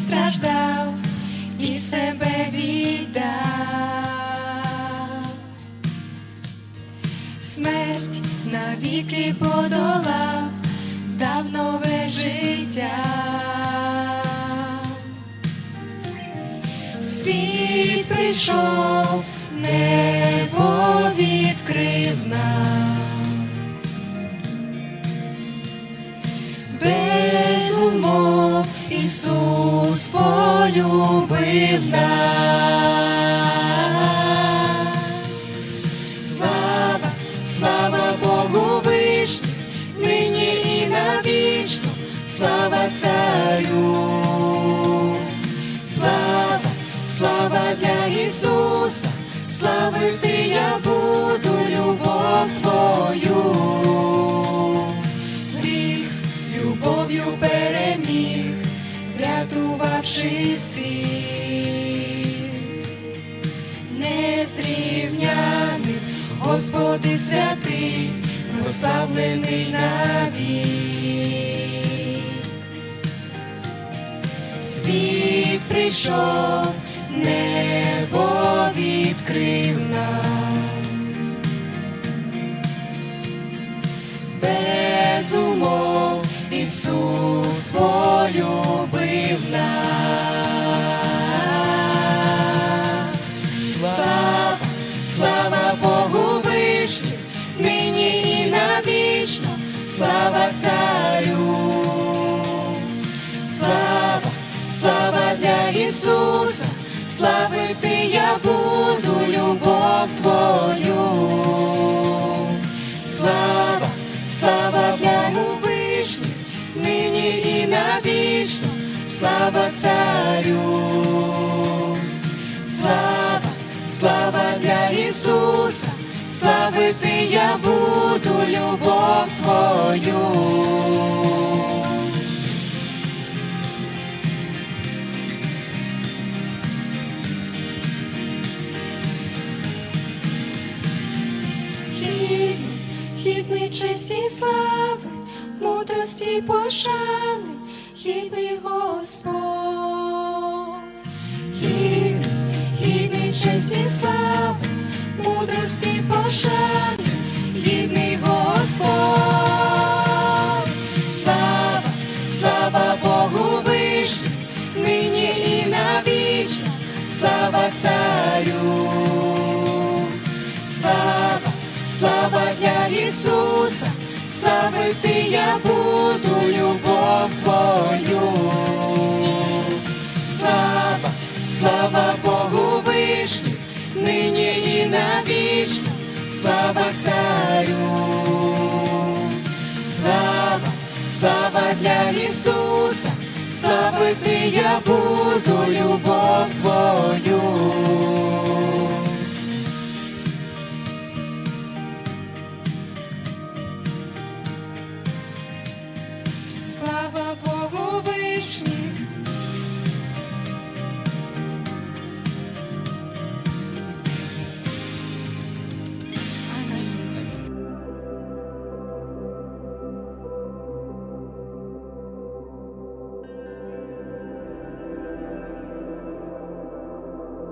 постраждав і себе віддав. Смерть навіки подолав, дав нове життя. Світ прийшов, небо відкрив нам. Без умов Ісус полюбив нас. Слава, слава Богу вишній, нині і навічно, слава царю. Слава, слава для Ісуса, славити я буду любов Твою. Врятувавши світ. Незрівняний, Господи святий, прославлений навік. Світ прийшов, небо відкрив нам. Без умов Ісус слава царю. Слава, слава для Ісуса, славити я буду любов Твою. Слава, слава Богу вишній, нині і навічно, слава царю. Слава, слава для Ісуса, славити я буду любов Твою. Гідний, гідний честі слави, мудрості пошани, гідний Господь, гідний, гідний честі слави, мудрості пошани, гідний Господь, слава, слава Богу вишній, нині і навічно, слава царю. Слава, слава для Ісуса, славити я буду слава Царю. Слава, слава для Иисуса, славы ты я буду, любовь Твою. Слава Богу.